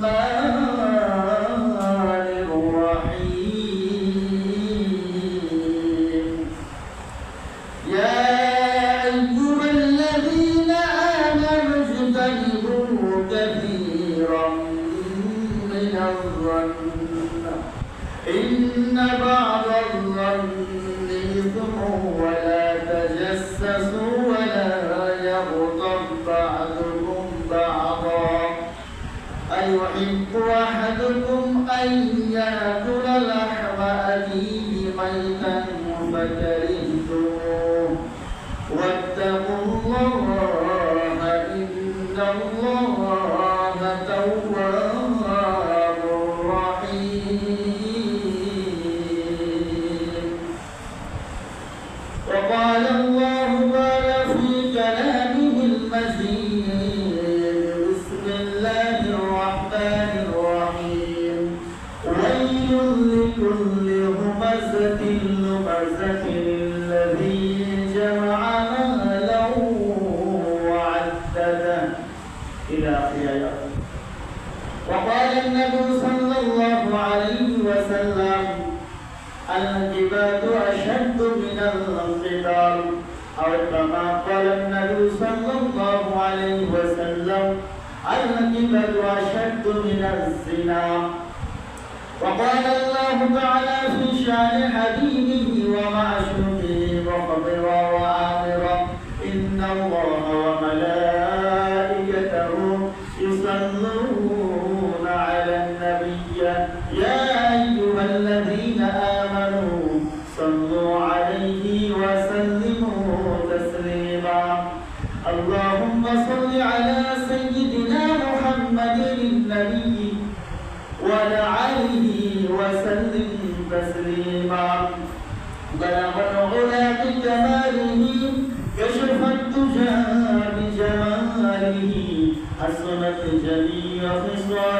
love. الجهاد أشد من القتال أو كما قال النبي صلى الله عليه وسلم الغيبة أشد من الزنا. وقال الله تعالى في شأن حبيبه ومعشوقه وخبره وآمره إن الله وملائكته Love is.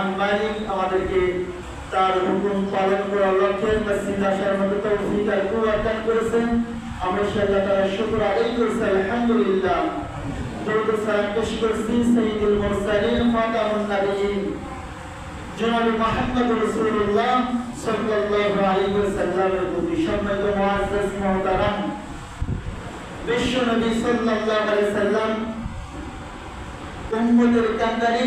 Rahman মালিক আমাদেরকে তার হুকুম পালন করার লক্ষ্যে মসজিদ আসার মতো তৌফিক আর কুয়াকান করেছেন। আমরা সেটা তারা শুক্র আদায় করেছি, আলহামদুলিল্লাহ। দরুদ সালাম পেশ করছি সাইয়্যিদুল মুরসালিন, খাতামুন নবিয়্যিন জনাব মুহাম্মদ রাসূলুল্লাহ সাল্লাল্লাহু আলাইহি ওয়াসাল্লামের প্রতি সম্মানিত মুআজ্জাজ মুহতারাম, বিশ্ব নবী সাল্লাল্লাহু আলাইহি সাল্লাম উম্মতের কান্দারি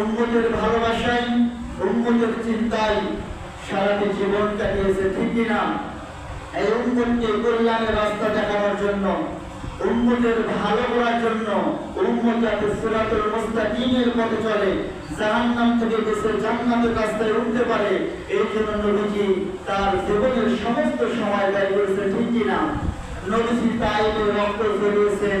উন্মতের ভালোবাসায় উন্মতের চিন্তায় সারাটি জীবন কাটিয়েছে, ঠিক কিনা এই উন্মতকে কল্যাণের রাস্তা দেখানোর জন্য উম্মতের ভালো করার জন্য উম্মত যাতে সুরাতের মুস্তাকিমের পথে চলে। জাহান্নাম থেকে দেশে জান্নাতের রাস্তায় উঠতে পারে। এই জন্য নবীজি তার জীবনের সমস্ত সময় ব্যয় করেছে, ঠিক কিনা নবীজি তাই রক্ত ফেলিয়েছেন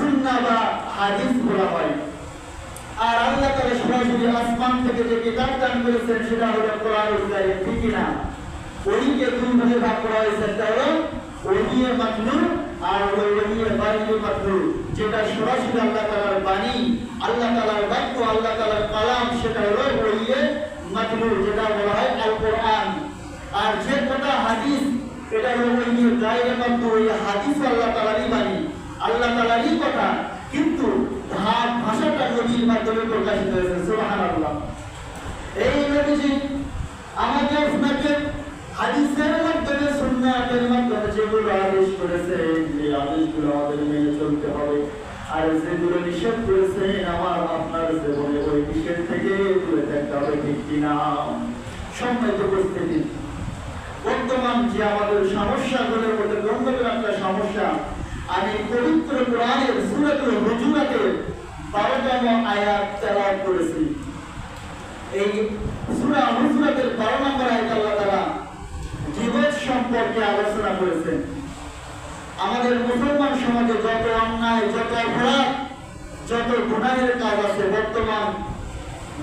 সুন্না বা হাদিস বলা হয়। আর আল্লাহ তাআলা সরাসরি আসমান থেকে যে কিতাব দান করেছেন, সেটা হলো কোরআনুল কারীম ঠিক না? ওইকে দুই ভাগে ভাগ করা হয়েছে, একটা হলো ওহিয়ে মাতলু আর হলো বাইরে মাতলু যেটা সরাসরি আল্লাহ তাআলার বাণী, আল্লাহ তাআলার বাক্য, আল্লাহ তাআলার কালাম, সেটা হলো ওহিয়ে মাতলু যেটা বলা হয় আল কোরআন আর যে কথা হাদিস, এটা হলো ওহিয়ে গায়রে মাতলু ওই হাদিস আল্লাহ তাআলারই বাণী। আল্লাহ তাআলারই কথা, কিন্তু ভাব ভাষাটা নবীর মাধ্যমে প্রকাশিত হয়েছে, সুবহানাল্লাহ। এই নবীজি আমাকে আপনাকে হাদিসের মাধ্যমে, সুন্নাতের মাধ্যমে যেগুলো আদেশ করেছেন এই আদেশগুলো আমাদের মেনে চলতে হবে। আর যেগুলো নিষেধ করেছেন আমার আপনার জীবনে ওই নিষেধ থেকে দূরে থাকতে হবে, ঠিক কিনা? সম্মানিত উপস্থিতি। বর্তমান যে আমাদের সমস্যাগুলোর মধ্যে একটা সমস্যা আমি পবিত্র কোরআনের সূরাতুল হুজুরাতের 12তম আয়াত তেলাওয়াত করেছি এই সূরা হুজুরাতের 12 নম্বর আয়াত আল্লাহ সম্পর্কে আলোচনা করেছেন আমাদের মুসলমান সমাজে যত অন্যায় যত অপরাধ যত গুনাহের কাজ আছে বর্তমান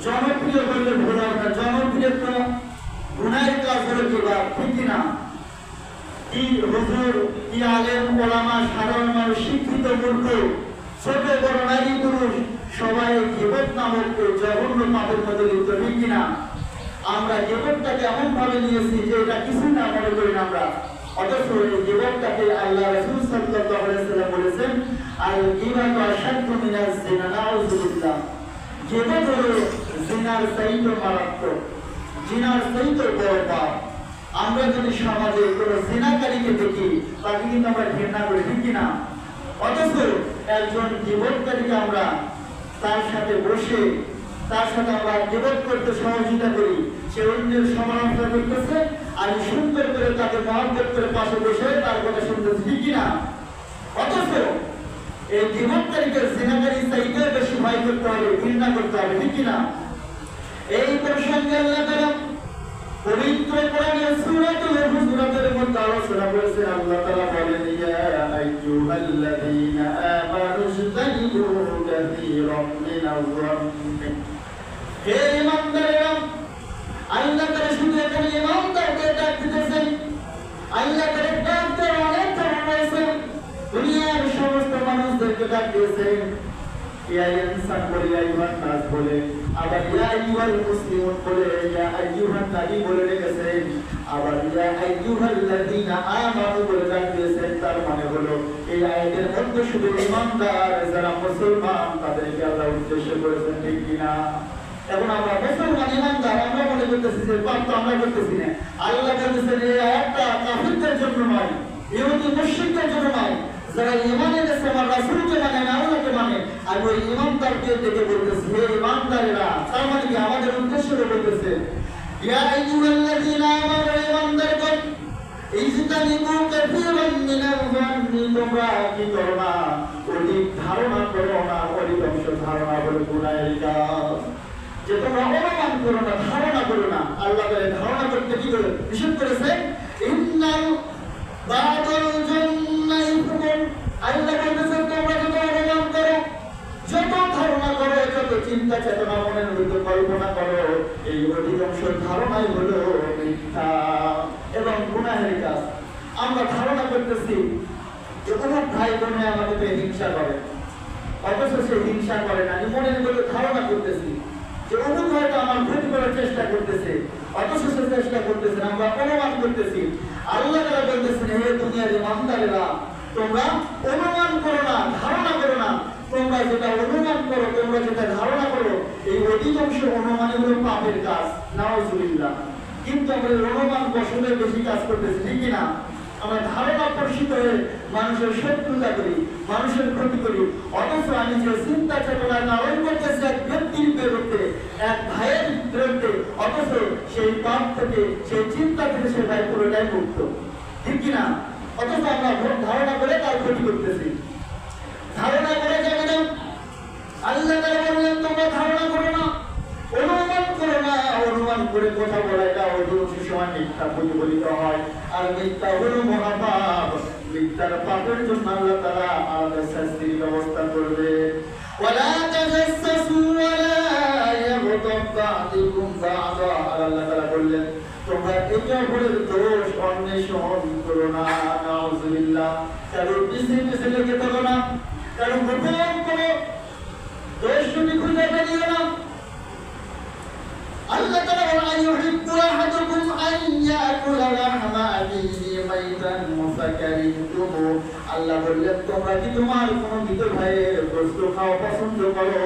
জনপ্রিয় বললে ভুল না জনপ্রিয় কোনো গুনাহের কাজ হলো কি বা ঠিক কি সবাই জীবন নামক জঘন্য পাপের মধ্যে লিপ্ত, ঠিক কিনা? আমরা জীবনটাকে এমন ভাবে নিয়েছি যে এটা কিছু না করি না আমরা। অথচ এই জীবনটাকে আল্লাহ রাসূল সাল্লাল্লাহু আলাইহি সাল্লাম বলেছেন, আল ঈমানু আশাদ্দু মিনাজ জিনা হলো জিনার চাইতে মারাত্মক। জিনার চাইতে বড় পাপ। আমরা যদি সমাজে কোনো জিনাকারীকে দেখি, তাকে কিন্তু আমরা ঘৃণা করি, ঠিক কিনা? অথচ একজন জীবনকারীকে আমরা তার সাথে বসে, তার সাথে আমরা জীবন করতে সহযোগিতা করি। সে অন্যের সমালোচনা করতেছে আমি সুন্দর করে তাকে মহব্বত করে পাশে বসে তার কথা শুনতেছি, ঠিক কিনা? অথচ এই জীবনকারীকে জিনাকারী চাইতে বেশি ভয় করতে হবে, ঘৃণা করতে হবে, ঠিক কিনা? এই প্রসঙ্গে আল্লাহ তাআলা পবিত্র কোরআনের সূরাতুল হুজুরাতের মধ্যে আলোচনা করেছে আল্লাহ তাআলা বলেন, ইয়া আইয়ুহাল্লাযীনা আমানু ইজতানিবু কাসীরাম মিনাজ-যান্নি হে ঈমানদারেরা আল্লাহ তাআলা শুধু এখানে ঈমানদারকে ডাক দিতেছেন আল্লাহ তাআলা ডাক দেওয়ার অনেক কারণ রয়েছে। দুনিয়ার সমস্ত মানুষদেরকে ডাক দিয়েছেন, ইয়া ইনসান বলে, ইয়া ইউহান নাস বলে। আবার ইয়া আইয়ুহাল মুসলিমুন ইয়া আইয়ুহান নবী বলে আবার ইয়া আমানু বলে তার মানে হলো এই আয়াতের মধ্যে শুধু যারা মুসলমান, তাদেরকে আল্লাহ উদ্দেশ্য করেছেন, ঠিক কিনা এখন আমরা মুসলমান আমরা মনে করতেছি যে পাপ তো আমরা করতেছি না। আল্লাহ বলতেছেন, এই আয়াতটা কাফিরদের জন্য নয়, ইহুদি মুশরিকদের জন্য নয়। যারা ইমান এনেছে, আমার রাসূলকে মানে আল্লাহকে মানে আর ওই ইমানদারকে দেখে বলতেছে হে ইমানদারেরা তার মানে কি আমাদের উদ্দেশ্য বলতেছে ইয়া আইয়ুহাল্লাযীনা আমানু ইমানদারগণ ইজতানিবু কাসীরাম মিনাল যান্নি তোমরা কি করো না? অধিক ধারণা করো না অধিক অংশ ধারণা বলে গুনাহের কাজ। যে তোমরা অনুমান করো না, ধারণা করো না। আল্লাহ বলে ধারণা করতে কি করে? নিষেধ করেছে বলতেছেন তোমরা যত অনুমান করো যত ধারণা করো যত চিন্তা চেতনা মনের মধ্যে কল্পনা করো এই অধিকাংশ ধারণাই হলো এবং গুনাহের কাজ। আমরা ধারণা করতেছি যে অমুক ভাই বোনে আমাকে হিংসা করে অথচ সে হিংসা করে না। আমি মনের ধারণা করতেছি যে অমুক হয়তো আমার ক্ষতি করার চেষ্টা করতেছে অথচ সে চেষ্টা করতেছে না, আমরা অনুমান করতেছি। আল্লাহ তারা বলতেছেন হে দুনিয়ার ইমানদারেরা তোমরা অনুমান করো না তোমরা যেটা অনুমান যেটা ধারণা করো এই অধিকাংশ হলো পাপের কাজ কিন্তু আমরা অনুমান বেশি কাজ করতেছি, ঠিক না আমরা ধারণা হয়ে মানুষের শত্রুতা করি, মানুষের ক্ষতি করি। অথচ আমি যে চিন্তা চেতনা লালন করতেছি এক ব্যক্তির বিরুদ্ধে, এক ভাইয়ের বিরুদ্ধে, অথচ সেই পাপ থেকে, সেই চিন্তা থেকে সে ভাই পুরোটাই মুক্ত। ঠিক কি না অথচ আমরা ধারণা করে তার ক্ষতি করতেছি। ধারণা করা না আল্লাহ তাআলা বললেন, তোমরা ধারণা করো না, অনুমান করো না। অনুমান করে কথা বলা, এটা অধিকাংশ সময়, মিথ্যা প্রতিফলিত আর মিথ্যা হলো না। না করো দোষ তুমি খুঁজে বেরিয়ে না আল্লাহ আইয়ুহিব্বু আহাদুকুম আন ইয়াকুলা লাহমা আবিহি মাইতান ফাকারিহতুমু আল্লাহ বললেন, তোমরা কি তোমার কোন মৃত ভাইয়ের গোশত খাওয়া পছন্দ করো?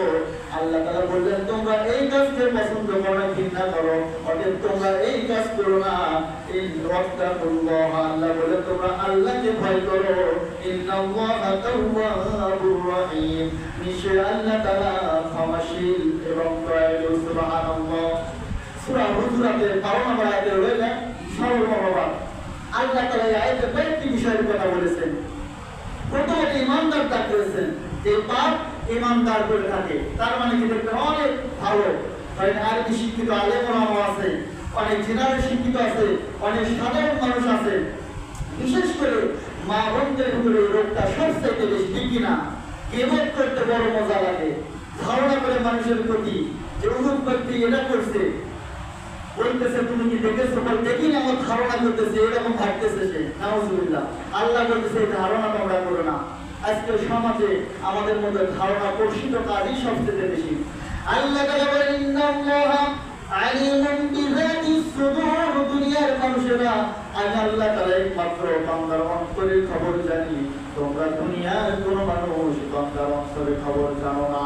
আল্লাহ তাআলা বললেন, তোমরা এই কাজকে পছন্দ করো না করো। অতএব তোমরা এই কাজ করো না। এই আল্লাহ বলে তোমরা আল্লাহকে ভয় করো। নিশ্চয় আল্লাহ ক্ষমাশীল এবং সূরা হুজুরাতে 12 নম্বর আয়াতে রয়েছে সর্বমহবা আল্লাহ তাআলা এই কয়েকটি বিষয়ের কথা বলেছেন। প্রথমত ইমানদার দাগ করেছেন পাপ ইমানদার করে থাকে। তার মানে কি দেখতে অনেক ভালো। হয় আরবি শিক্ষিত আলেম আছে, অনেক জেনারেল শিক্ষিত আছে, অনেক সাধারণ মানুষ আছে। বিশেষ করে মা বোনদের ভিতরে রোগটা সবচেয়ে বেশি, ঠিক কিনা কেবল করতে বড় মজা লাগে। ধারণা করে মানুষের প্রতি যে অমুক ব্যক্তি এটা করছে তুমি কি দেখেছ ধারণা করতেছে, এরকম ভাবতেছে সে। নাউজুবিল্লাহ। আল্লাহ বলতেছে ধারণা তোমরা করো না। সমাজে আমাদের মধ্যে ধারণা কাজই সবচেয়ে বেশি। আল্লাহ ইন্নাল্লাহা আলিমুন দুনিয়ার মানুষেরা। আমি আল্লাহ তাআলা একমাত্র বান্দার খবর জানি। তোমরা দুনিয়ার কোন মানুষ বান্দার অন্তরের খবর জানো না।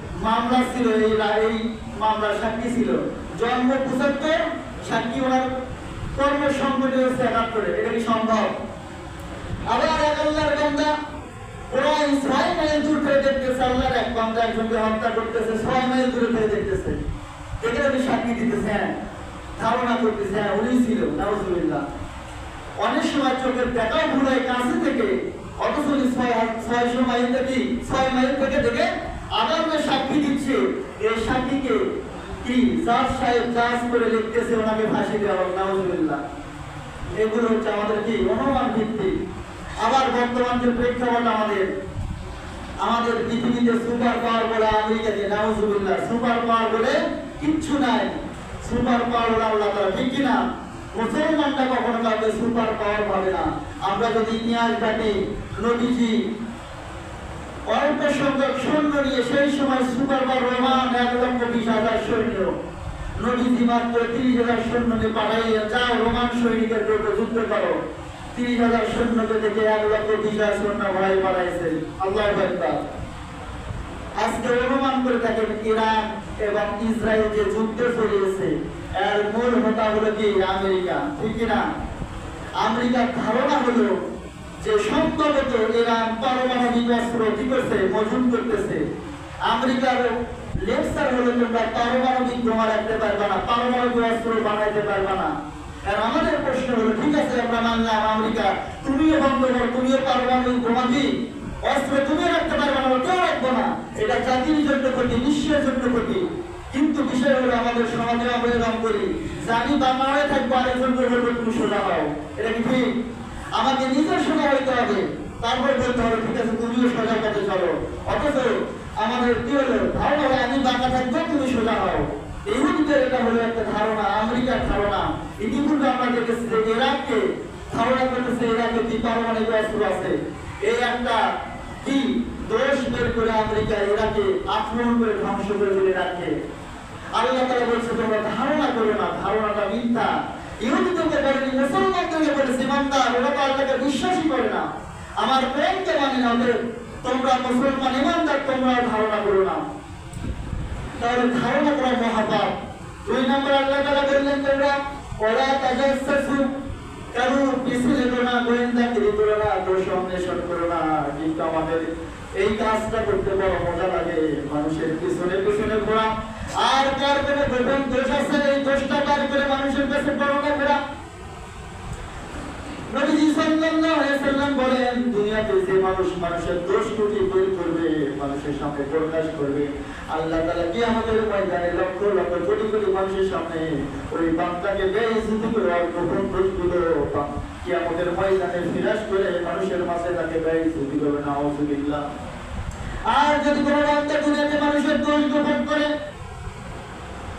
মামলা ছিল, এই এই মামলার সাক্ষী ছিল। জন্ম পঁচাত্তর, সাক্ষী ওনার কর্ম সংগঠন হচ্ছে একাত্তরে। এটা কি সম্ভব? আবার এক আল্লাহর বান্দা ছয় মাইল দূর থেকে দেখতেছে আল্লাহর এক বান্দা একজনকে হত্যা করতেছে, ছয় মাইল দূরে থেকে দেখতেছে। এখানে উনি সাক্ষী দিতেছে হ্যাঁ ধারণা করতেছে হ্যাঁ উনি ছিল, নাউজুবিল্লাহ। অনেক সময় চোখের দেখাও ভুল হয়, কাছে থেকে, অথচ উনি ছয় ছয়শো মাইল থেকে ছয় মাইল থেকে দেখে আমাদের সুপার পাওয়ার বলে সুপার পাওয়ার বলে কিচ্ছু নাই। সুপার পাওয়ার হলো আল্লাহ ঠিক কি না? মুসলমানটা কখনো কাউকে সুপার পাওয়ার পাবে না। আমরা যদি ইতিহাস ঘাটি নবীজি অল্প নিয়ে সেই সময় সুপার পাওয়ার রোমান এক লক্ষ বিশ হাজার সৈন্য মাত্র তিরিশ হাজার সৈন্যকে পাঠাইয়া যাও, রোমান সৈনিকের যুদ্ধ করো। তিরিশ হাজার সৈন্যকে দেখে এক লক্ষ বিশ হাজার সৈন্য পাঠাইছে আল্লাহ আজকে অনুমান করে থাকেন ইরান এবং ইসরায়েল যে যুদ্ধ চলিয়েছে, এর মূল হোতা হলো কি? আমেরিকা। ঠিক না আমেরিকার ধারণা হলো যে সম্ভবত ইরান পারমাণবিক অস্ত্র কি করছে মজুদ করতেছে। আমেরিকার লেকচার হলো তোমরা পারমাণবিক বোমা রাখতে পারবে না, পারমাণবিক অস্ত্র বানাইতে পারবে না। আর আমাদের প্রশ্ন হলো, ঠিক আছে, আমরা মানলাম আমেরিকা, তুমিও বন্ধ করো, তুমিও পারমাণবিক বোমা কি অস্ত্র তুমি রাখতে পারবে না, কেউ রাখব না। এটা জাতির জন্য ক্ষতি, বিশ্বের জন্য ক্ষতি। কিন্তু বিষয় হলো, আমাদের সমাজে আমরা এরকম করি। জানি বাংলা হয়ে থাকব, আরেকজন বলব, তুমি সোজা হও। এটা কি ঠিক? আমাকে নিজের সোজা হইতে হবে। তারপর বলতে হবে, ঠিক আছে, তুমিও সোজা পথে চলো। অথচ আমাদের কি হলো? ধারণা হয় আমি বাঁকা থাকব, তুমি সোজা হও। ইহুদিদের এটা হলো একটা ধারণা, আমেরিকার ধারণা। ইতিপূর্বে আমরা দেখেছি যে ইরাককে ধারণা করতেছে, ইরাকে কি পারমাণবিক অস্ত্র আছে? এই একটা কি দোষ বের করে আমেরিকা ইরাকে আক্রমণ করে ধ্বংস করে দিলে ইরাককে। আল্লাহ তাআলা বলছে, তোমরা ধারণা করো না, ধারণাটা মিথ্যা। ইহুদিদেরকে বলেনি বিশ্বাসই করে না আমার প্রেমকে মানে না তোমরা মুসলমান ইমানদার তোমরা ধারণা করো না তাহলে ধারণা করা মহাপাপ দুই নম্বর আল্লাহ তাআলা বললেন তোমরা ওরা তাজাসসু কারু পিছনে করো না করো না অন্বেষণ করো না কিন্তু আমাদের এই কাজটা করতে বড় মজা লাগে মানুষের পিছনে পিছনে ঘোরা আর কার কোনো গোপন দোষ আছে, এই দোষটা কার করে মানুষের কাছে বর্ণনা করা নবীজি সাল্লাল্লাহু আলাইহি সাল্লাম বলেন, দুনিয়াতে যে মানুষ মানুষের দোষ ত্রুটি বের করবে, মানুষের সামনে প্রকাশ করবে, আল্লাহ তাআলা কিয়ামতের ময়দানে লক্ষ লক্ষ কোটি কোটি মানুষের সামনে ওই বান্দাকে বেইজ্জতি করে আর গোপন দোষগুলো কিয়ামতের ময়দানে ফিরাস করে মানুষের মাঝে তাকে বেইজ্জতি করবে, নাউজুবিল্লাহ। আর যদি কোনো বান্দা দুনিয়াতে মানুষের দোষ গোপন করে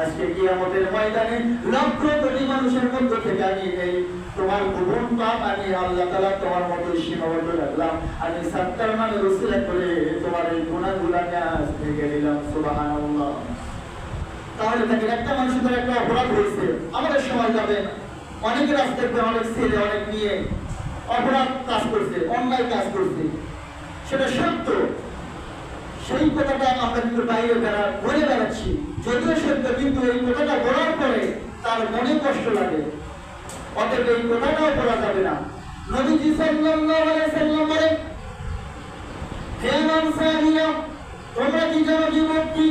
আজকে কিয়ামতের ময়দানে লক্ষ কোটি মানুষের মধ্যে থেকে আমি এই তোমার গোপন পাপ আমি আল্লাহ তাআলা তোমার মতো সীমাবদ্ধ রাখলাম। আমি সাত্তার নামে রসিলা করে তোমার এই গুনাহগুলো আজ থেকে সুবহানাল্লাহ। তাহলে দেখেন, একটা মানুষের একটা অপরাধ হয়েছে। আমাদের সময় যাবে অনেক রাস্তাতে অনেক ছেলে, অনেক মেয়ে অপরাধ কাজ করছে, অন্যায় কাজ করছে। সেটা সত্য। সেই কথাটা আমরা কিন্তু বাইরে বেড়া, বলে বেড়াচ্ছি। যদিও সত্য কিন্তু এই কথাটা বলার পরে তার মনে কষ্ট লাগে। অতএব এই কথাটাও বলা যাবে না। নবীজি সাল্লাল্লাহু আলাইহি সাল্লাম বলেন, হে আনসারিয়া তোমরা কি জানো কি মুক্তি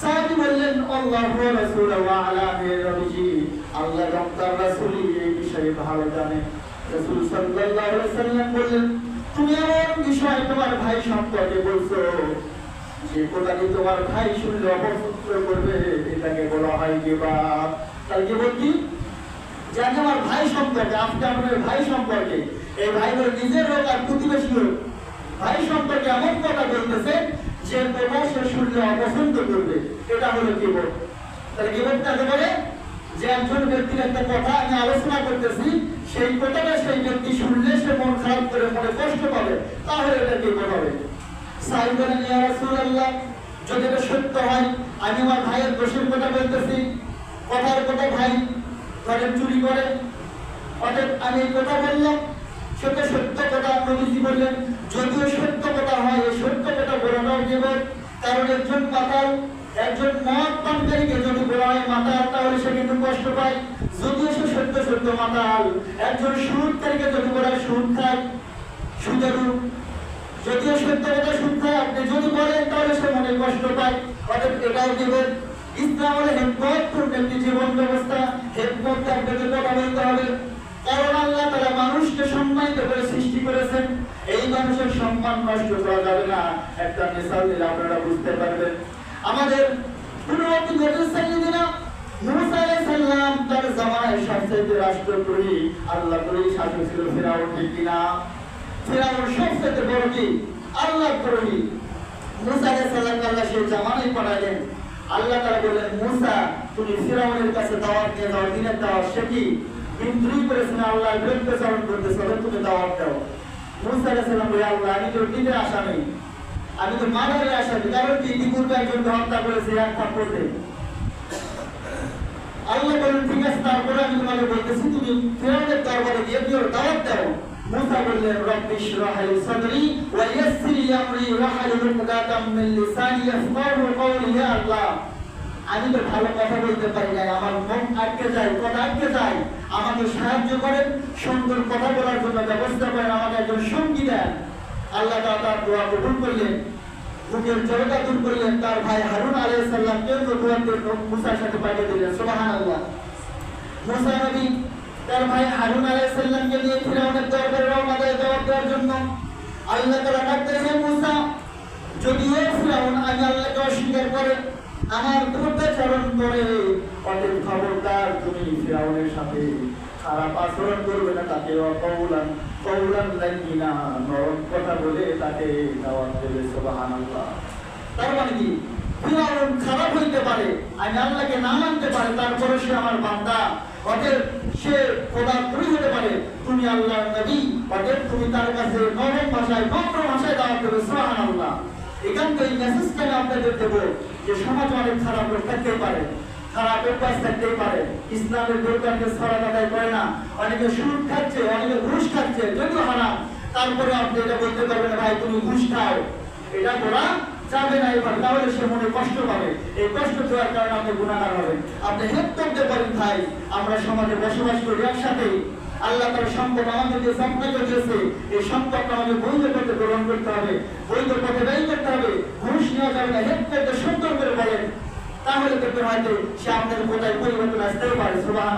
সাহাবী বললেন, আল্লাহ রাসূল ওয়া আলা নবীজি আল্লাহ এবং তার এই বিষয়ে ভালো জানে। রাসূল সাল্লাল্লাহু আলাইহি সাল্লাম বললেন তুমি বিষয়, তোমার ভাই সম্পর্কে বলছো। যে কথাটি তোমার ভাই শুনলে করবে, এটাকে বলা ভাই সম্পর্কে আপনার ভাই সম্পর্কে, এই ভাই নিজের লোক আর প্রতিবেশী লোক ভাই সম্পর্কে এমন কথা বলতেছে যে কথা সে শুনলে অপছন্দ করবে। এটা হলো গিবত তাহলে গিবত কাকে বলে? যে একজন ব্যক্তির একটা কথা আমি আলোচনা করতেছি, সেই কথাটা সেই ব্যক্তি শুনলে সে মন খারাপ করে মনে কষ্ট পাবে। তাহলে এটা কি রাসূলুল্লাহ। যদি সত্য হয়, আমি আমার ভাইয়ের দোষের কথা বলতেছি, কথার কথা ভাই ঘরে চুরি করে। অতএব আমি এই কথা বললাম সেটা সত্য কথা নবীজি বললেন। যদিও সত্য কথা হয়, এই সত্য কথা বলাটাও জীবন কারণ একজন মাতাল একজন মদ পানকারীকে যদি বলা হয় মাতাল তাহলে সে কিন্তু কষ্ট পায়। যদিও সে সত্য সত্য মাতাল। একজন সুদকারীকে যদি বলা হয় সুদ খায় সুদেরু যদিও সত্য কথা সুদ খায়, আপনি যদি বলেন, তাহলে সে মনে কষ্ট পায়। অতএব এটাও জীবন। ইসলাম হলো হেকমতপূর্ণ একটি জীবন ব্যবস্থা। হেকমত আপনাকে বলতে হবে। কারণ আল্লাহ তারা মানুষকে সম্মানিত করে সৃষ্টি করেছেন। এই মানুষের সম্মান নষ্ট করা যাবে না। একটা মিসাল দিলে আপনারা বুঝতে পারবেন। আমাদের পূর্ববর্তী নবী সাল্লাল্লাহু মুসা আলাইহিস সালাম তার জামানায় সবচেয়ে রাষ্ট্রপ্রহরী আল্লাহ প্রহরী শাসক ছিল ফেরাউন, ঠিক কিনা ফেরাউন সবচেয়ে বড় কি? আল্লাহ প্রহরী মুসা আলাইহিস সালাম আল্লাহ সেই জামানায় পাঠালেন আল্লাহ তাআলা বললেন, মুসা, তুমি ফিরাউনের কাছে মুসা আমি তো আসামি আমি তো মারারে আসামি কারণ কি ইতিপূর্বে একজনকে হত্যা করেছে, এক থাপ্পড়ে আল্লাহ বলেন, ঠিক আছে, তারপরে আমি তোমাকে বলতেছি, তুমি দরবারে গিয়ে ওর দাওয়াত দাও। মুসা বললেন সাদরি ওয়া ইয়াসসির মিন লিসানি ইয়াফকাহু কওলি ইয়া আল্লাহ। আমি তো ভালো কথা বলতে পারি না আমার মন আটকে যায়, কথা আটকে যায়। আমাকে সাহায্য করেন, সুন্দর কথা বলার জন্য ব্যবস্থা করেন, আমাকে একজন সঙ্গী দেন। আল্লাহ তার দোয়া কবুল করলেন বুকের জড়তা দূর করলেন। তার ভাই হারুন আলাইহিস সালামকে নবুয়তের মুসার সাথে পাঠিয়ে দিলেন। সুবহানাল্লাহ। মুসা নবী তার ভাই হারুন আলাইহিস সালামকে নিয়ে ফিরাউনের দরবারে রওনা দেয় জবাব দেওয়ার জন্য আল্লাহ তাআলা ডাকতেন, হে মুসা যদিও ফিরাউন আমি আল্লাহকে অস্বীকার করে আমার দ্রব্যাচরণ করে, অতএব খবরদার তুমি ফিরাউনের সাথে খারাপ আচরণ করবে না তাকে অকৌলান কৌলান লাইনা নরম কথা বলে তাকে দাওয়াত দেবে তার মানে কি খারাপ হইতে পারে আমি আল্লাহকে না মানতে পারে তারপরে সে আমার বান্দা অতএব সে খোদা তুমি হতে পারে তুমি আল্লাহর নবী অতএব তুমি তার কাছে নরম ভাষায় নম্র ভাষায় দাওয়াত দেবে সুবহানাল্লাহ এখান থেকে মেসেজটা আমি আপনাদের দেবো যে সমাজ অনেক খারাপ লোক থাকতেই পারে। থাকতেই পারে, ইসলামের আদায় করে না। অনেকে সুদ খাচ্ছে, অনেকে ঘুষ খাচ্ছে, যদিও হারাম। তারপরে আপনি এটা বলতে পারবেন, ভাই, তুমি ঘুষ খাও। এটা বলা যাবে না এবার, তাহলে সে মনে কষ্ট পাবে। এই কষ্ট দেওয়ার কারণে আপনি গুণাগার হবেন। আপনি করতে পারেন, ভাই, আমরা সমাজে বসবাস করি একসাথে। আল্লাহ তার সম্পদ আমাদের যে সম্পদ দিয়েছে। এই সম্পদটা আমাদের বৈধ পথে গ্রহণ করতে হবে। বৈধ পথে ব্যয় করতে হবে। ঘুষ নেওয়া যাবে না। হেল্প করতে সুন্দর করে বলেন। তাহলে দেখবে হয়তো সে আপনার কোথায় পরিবর্তন আসতেও পারে সুবাহ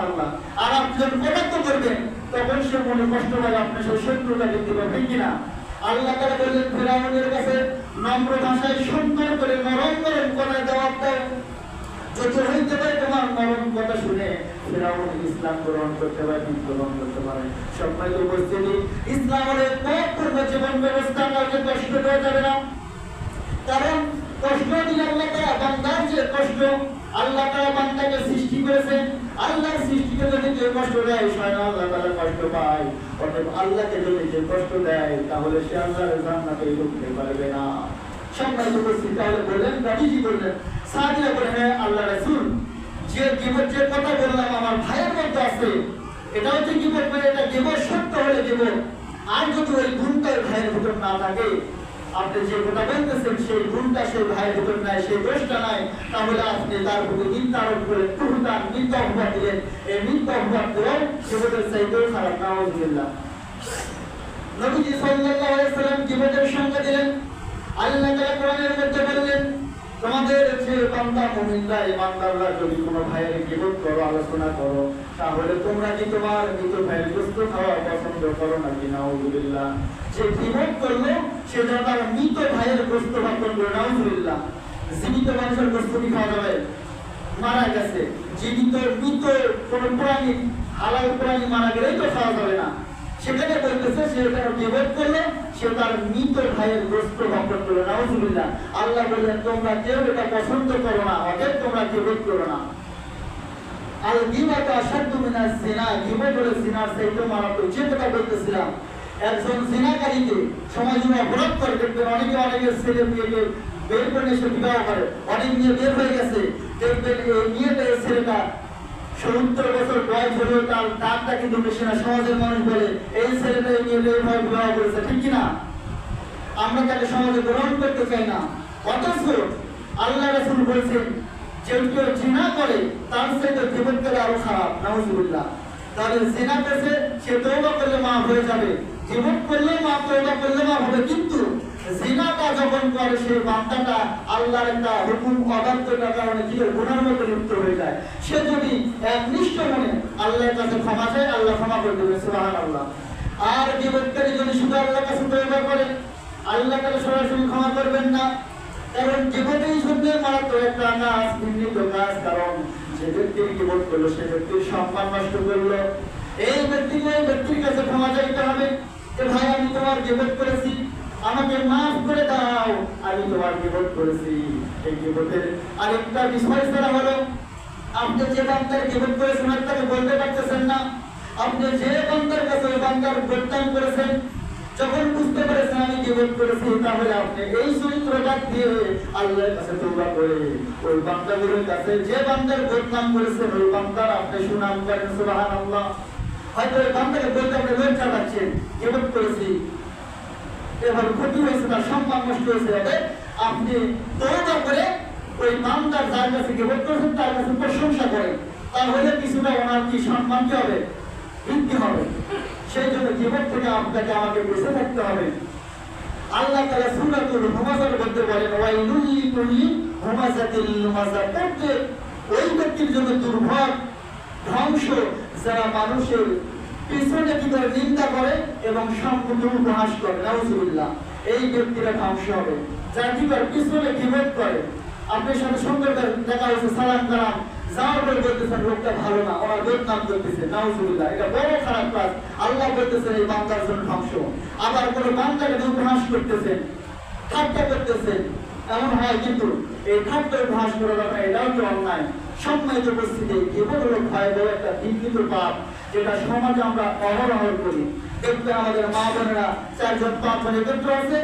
আর আপনি যখন কটাক্ষ করবেন, তখন সে মনে কষ্ট পাবে আপনার সে শত্রুতা দেখতে পাবেন কিনা। আল্লাহ তারা বললেন, ফেরাউনের কাছে নম্র ভাষায় সুন্দর করে নরম কথা জবাব দেয়। যদি হইতে পারে তোমার নরম কথা শুনে ফেরাউন ইসলাম গ্রহণ করতে পারে দিন গ্রহণ করতে পারে। সম্মানিত উপস্থিতি। ইসলামের পথ জীবন ব্যবস্থা কাউকে কষ্ট দেওয়া যাবে না। কারণ কষ্ট দিলে আল্লাহ যে কষ্ট, আল্লাহ তারা বান্দাকে সৃষ্টি করেছেন যদি কষ্ট দেয়, স্বয়ং কষ্ট পায়। অতএব আল্লাহকে যদি কেউ কষ্ট দেয়, তাহলে সে আল্লাহর জান্নাতে ঢুকতে পারবে না। সম্মানিত উপস্থিত বললেন নবীজি বলেন হ্যাঁ আল্লাহ রাসূল, যে জীবন, যে কথা বললাম, আমার ভাইয়ের মধ্যে আছে। এটা হচ্ছে কি বলবেন এটা জীবন সত্য হলে জীবন। আর যদি ওই গুণটা ভাইয়ের ভিতর না থাকে আপনি যে কথা বলতেছেন, সেই গুণটা সেই ভাইয়ের ভিতর নাই, সেই দোষটা নাই, তাহলে আপনি তার প্রতি নিন্দা আরোপ করে তুহতান নিন্দা অপবাদ দিলেন এই মিথ্যা অপবাদ দেওয়াও জীবনের চাইতেও খারাপ নাউজুবিল্লাহ। নবীজি সাল্লাল্লাহু আলাইহি সাল্লাম জীবনের সংজ্ঞা দিলেন। আল্লাহ তাআলা কোরআনের মধ্যে বললেন তোমাদের যে বান্দা মুমিনরা ইমানদাররা যদি কোনো ভাইয়ের গিবত করো, আলোচনা করো, তাহলে তোমরা কি তোমার মৃত ভাইয়ের গোস্ত খাওয়া পছন্দ করো নাকি? নাউজুবিল্লাহ। যে গিবত করল, সে তার মৃত ভাইয়ের গোস্ত ভক্ষণ করে নাউজুবিল্লাহ। জীবিত মানুষের গোস্ত কি খাওয়া যাবে? মারা গেছে। জীবিত, মৃত কোন প্রাণী, হালাল প্রাণী মারা গেলেই তো খাওয়া যাবে না। সেখানে বলতেছে সে তার বিভেদ করল সে তার মৃত ভাইয়ের গোস্ত ভক্ষণ করল নাউজুবিল্লাহ। আল্লাহ বললেন, তোমরা কেউ এটা পছন্দ করো না, অতএব তোমরা বিভেদ করো না। আল গিবাত আশাদ্দু মিনাস জিনা গিবত হলো জিনার চাইতে মারাত্মক। যে কথা বলতেছিলাম, একজন জিনাকারীকে সমাজে অপরাধ করে, দেখবেন অনেকে অনেকের ছেলে মেয়েকে বের করে এসে বিবাহ করে, অনেক মেয়ে বের হয়ে গেছে, দেখবেন এই এই ছেলেটা সত্তর বছর বয়স হলেও তার কিন্তু বেশি না। সমাজের মানুষ বলে, এই ছেলেটা এইভাবে বিবাহ করেছে, ঠিক কিনা? আমরা তাকে সমাজে গ্রহণ করতে চাই না। অথচ আল্লাহ রাসূল কেউ করে, তার সাথে জীবন করে আরও খারাপ। নাউজুবিল্লাহ। তাহলে জিনা করছে, সে তওবা করলে মাফ হয়ে যাবে। জীবন করলে মাফ, তওবা করলে মাফ হবে, কিন্তু জিনাটা যখন করে সেই বান্দাটা আল্লাহর একটা হুকুম অবাধ্যতার কারণে হয়? গুনার মধ্যে লিপ্ত হয়ে যায়। সে যদি একনিষ্ঠ মনে আল্লাহর কাছে ক্ষমা চায়, আল্লাহ ক্ষমা করে দেবে, সুবহানাল্লাহ। আর জীবনকারী যদি শুধু আল্লাহর কাছে তওবা করে আল্লাহ তাআলা সরাসরি ক্ষমা করবেন না, কারণ জীবনেই শুনলে মারাত্মক একটা কাজ ঘৃণিত কাজ, কারণ যে ব্যক্তির জীবন করল, সে ব্যক্তির সম্মান নষ্ট করল। এই ব্যক্তিকে ব্যক্তির কাছে ক্ষমা চাইতে হবে যে, ভাই, আমি তোমার জীবন করেছি। আমাকে মাফ করে দাও। আমি তোমার জীবন করেছি। এই জীবনের আরেকটা বিষয় সেটা হলো। আপনি যে বান্দার জীবন করেছেন তাকে বলতে পারতেছেন না। আপনি যে বান্দার কাছে ওই বান্দার বদনাম করেছেন, যখন বুঝতে পেরেছেন আমি জীবন করেছি, তাহলে আপনি এই চরিত্রটা দিয়ে আল্লাহর কাছে তোবা করে ওই বান্দাগুলোর কাছে যে বান্দার বদনাম করেছেন ওই বান্দার আপনি সুনাম করেন, সুবহানাল্লাহ। হয়তো ওই বান্দাকে বলতে আপনি লজ্জা পাচ্ছেন জীবন করেছি। এবার ক্ষতি হয়েছে, তার সম্মান নষ্ট হয়েছে আপনি তওবা করে ওই বান্দার যার কাছে জীবন করেছেন, তার কাছে প্রশংসা করেন। তাহলে কিছুটা ওনার কি সম্মান কি হবে? বৃদ্ধি হবে। সেই জন্য জীবন থেকে আপনাকে আমাকে বেঁচে থাকতে হবে। আল্লাহ তাআলা সূরাতুল হুমাযার মধ্যে বলেন, ওয়াইলুল লিকুল্লি হুমাযাতিল লুমাযা প্রত্যেক ওই ব্যক্তির জন্য দুর্ভোগ, ধ্বংস। যারা মানুষের পিছনে কি করে নিন্দা করে এবং সম্পূর্ণ উপহাস করে, নাউজুবিল্লাহ, এই ব্যক্তিরা ধ্বংস হবে। যারা পিছনে বিভেদ করে। আপনার সাথে সুন্দর করে দেখা হয়েছে, সালাম কালাম যাওয়ার পরে বলতেছেন, লোকটা ভালো না ওরা বদনাম করতেছে নাউজুবিল্লাহ। এটা বড় খারাপ কাজ, আল্লাহ বলতেছেন এই বান্দার জন্য ধ্বংস। আবার কোনো বান্দাকে উপহাস করতেছেন ঠাট্টা করতেছেন এমন হয় কিন্তু এই ঠাট্টা উপহাস করা এটাও কি অন্যায়? সম্মানিত উপস্থিতি কেবল হলো ভয়াবহ একটা বিকৃত পাপ, যেটা সমাজে আমরা অহরহ করি। দেখবে আমাদের মা বোনেরা চারজন পাঁচজন একত্র আছে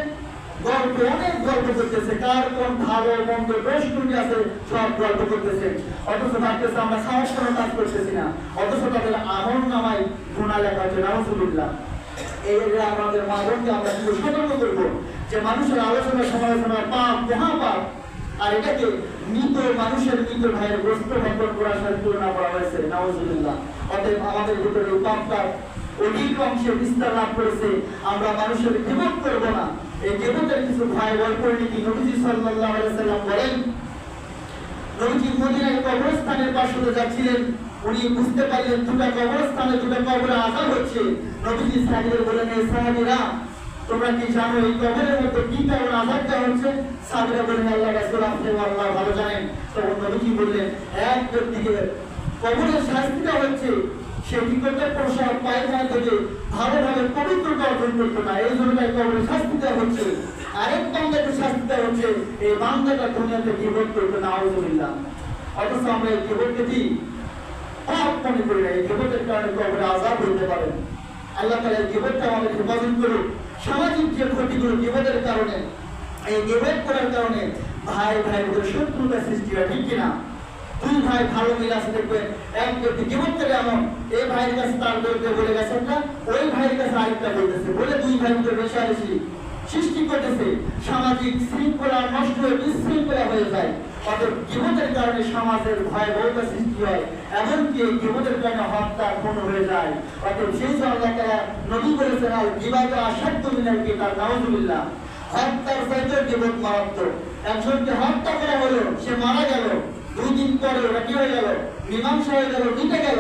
গল্প অনেক গল্প করতেছে, কার কোন ভালো মন্দ দোষ ত্রুটি আছে, সব গল্প করতেছে। অথচ ভাবতেছে আমরা সাহস কোনো কাজ করতেছি না। অথচ তাদের আমল নামায় গুণা লেখা হচ্ছে, নাউজুবিল্লাহ। এই আমাদের মা বোনকে আমরা শুধু সতর্ক করব যে মানুষের আলোচনা, সমালোচনা পাপ মহা পাপ আর এটাকে মৃত মানুষের মৃত ভাইয়ের বস্ত্র বন্ধন করার সাথে তুলনা করা হয়েছে? নাউজুবিল্লাহ। অতএব আমাদের ভিতরে এই অধিক অংশে বিস্তার লাভ করেছে। আমরা মানুষের গিবত করব না। এই গিবতের কিছু ভয়াবহ পরিণতি নবীজি সাল্লাল্লাহু আলাইহি সাল্লাম বলেন, নবীজি মদিনায় কবরস্থানের পাশে যাচ্ছিলেন। উনি বুঝতে পারলেন দুটা কবরস্থানে দুটা কবরে আজাব হচ্ছে। নবীজি সাহাবীদের বলেন এই সাহাবীরা তোমরা কি জানো, এই কবরের মধ্যে কি কারণে আজাব দেওয়া হচ্ছে? সাহাবীরা বলেন আল্লাহ রাসূল আপনি আল্লাহ ভালো জানেন। তখন নবীজি বললেন? এক ব্যক্তিকে কবরের শাস্তিটা হচ্ছে, সে কি করতে প্রসাদ পায়খানা থেকে ভালোভাবে পবিত্রতা অর্জন করতো না এই জন্য তাই কবরে শাস্তি দেওয়া হচ্ছে। আরেক বান্দাকে শাস্তি দেওয়া হচ্ছে, এই বান্দাটা দুনিয়াতে জীবন করতো না আউজুবিল্লাহ অথচ আমরা এই জীবনকে কি? পাপ মনে করি না। এই জীবনের কারণে কবরে হইতে পারে আল্লাহ তাআলা এই আমাদের হেফাজত করুক। সামাজিক যে ক্ষতিগুলো জীবনের কারণে, এই জীবন করার কারণে ভাই ভাই মধ্যে শত্রুতা সৃষ্টি হয়, ঠিক কিনা? দুই ভাই ভালো মিল আছে, দেখবেন, এক ব্যক্তি জীবন থেকে এমন এই ভাইয়ের কাছে তার বিরুদ্ধে বলে গেছে একটা ওই ভাইয়ের কাছে আরেকটা বলতেছে বলে দুই ভাই মধ্যে বেশাবেশি সৃষ্টি করতেছে। সামাজিক শৃঙ্খলা নষ্ট হয়ে বিশৃঙ্খলা হয়ে যায়। জীবনের কারণে সমাজের সৃষ্টি হয়, এমনকি এই জীবনের কারণে হত্যা হয়ে যায়। সেই আসাধ্য মিনাল কিতাব নাউজুবিল্লাহ। হত্যার জীবন একজনকে হত্যা করা হলো, সে মারা গেল। দুই দিন পরে ওটা কি হয়ে গেল? মীমাংসা হয়ে গেল, মিটে গেল।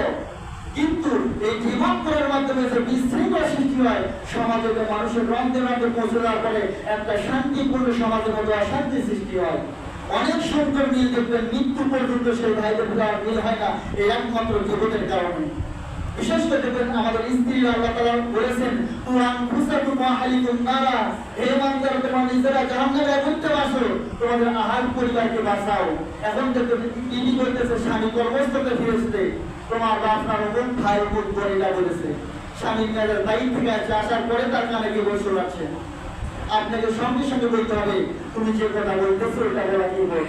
কিন্তু এই জীবন করার মাধ্যমে যে বিশৃঙ্খলা সৃষ্টি হয়, সমাজে মানুষের রন্ধে রন্ধে পৌঁছে যাওয়ার পরে একটা শান্তিপূর্ণ সমাজের মধ্যে অশান্তি সৃষ্টি হয়। অনেক সংখ্যক মিল দেখবেন মৃত্যু পর্যন্ত সেই ভাইদের আর মিল হয় না, এই একমাত্র জীবনের কারণে। বিশেষ করে দেখবেন আমাদের স্ত্রীরা আল্লাহ তাআলা বলেছেন নারা হে নিজেরা আসো তোমাদের আহার পরিবারকে বাঁচাও। এখন দেখবেন তিনি স্বামী কর্মস্থলে ফিরেছে তোমার আপনার অমুক ভাই অমুক বোনেরা বলেছে। স্বামী মেয়েদের বাড়ি থেকে আছে আসার পরে তার কানে গিয়ে বসে রাখছে আপনাকে সঙ্গে সঙ্গে বলতে হবে, তুমি যে কথা বলতেছো এটা বলা কি বল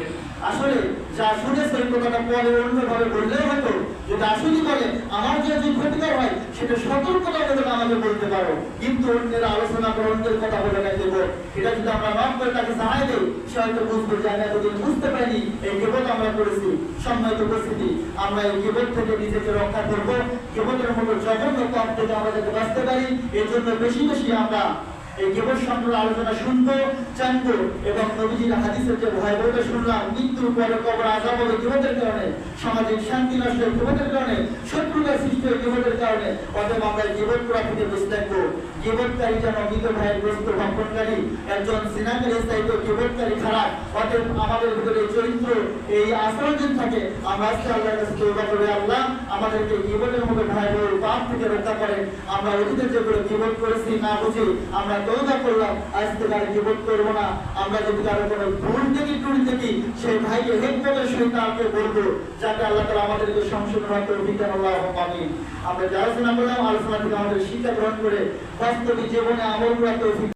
আসলে যা শুনেছে ওই কথাটা পরে অন্যভাবে বললেও হতো, যদি আসলেই বলে, আমার যে যে ক্ষতিকর হয়, সেটা সতর্কতা বলে আমাকে বলতে পারো। কিন্তু অন্যের আলোচনা করে অন্যের কথা বলে না দেবো। এটা যদি আমরা নক করে তাকে জানাই দেই, সে হয়তো বুঝবে যে আমি এতদিন বুঝতে পারিনি, এই কেবল আমরা করেছি, সম্মানিত উপস্থিতি, আমরা এই কেবল থেকে নিজেকে রক্ষা করব। কেবলের মতো জঘন্য পথ থেকে আমরা যাতে বাঁচতে পারি, এর জন্য বেশি বেশি আমরা এই কেবল সম্পর্কে আলোচনা শুনব, জানব এবং নবীজির হাদিসের যে ভয়াবহতা শুনলাম, মৃত্যুর পরে কবর আজাব হবে কেবলের কারণে সামাজিক শান্তি নষ্ট হয় কেবলের কারণে শত্রুতা সৃষ্টি হয় কেবলের কারণে, অতএব আমরা কেবল করা থেকে থাকব। কেবলকারী যেন মৃত ভাইয়ের গ্রস্ত ভক্ষণকারী, একজন সিনাকারী স্থায়িত কেবলকারী খারাপ, অতএব আমাদের ভিতরে চরিত্র, এই আচরণ যদি থাকে, আমরা আজকে আল্লাহর কাছে তৌবা করে আল্লাহ আমাদেরকে জীবনের মতো ভয়াবহ পাপ থেকে রক্ষা করেন। আমরা অতীতে যেগুলো জীবন করেছি না বুঝি আমরা তৌবা করলাম। আজ থেকে আর জীবন করব না। আমরা যদি কারও কোনো ভুল থেকে টুল থেকে সেই ভাইকে হেকমতের সহিত তাকে বলব, যাতে আল্লাহ তালা আমাদেরকে সংশোধন হয় বিজ্ঞান আল্লাহ মানি আমরা যারা শোনা করলাম, আলোচনা থেকে আমাদের শিক্ষা গ্রহণ করে বাস্তবিক জীবনে আমল করা তৌফিক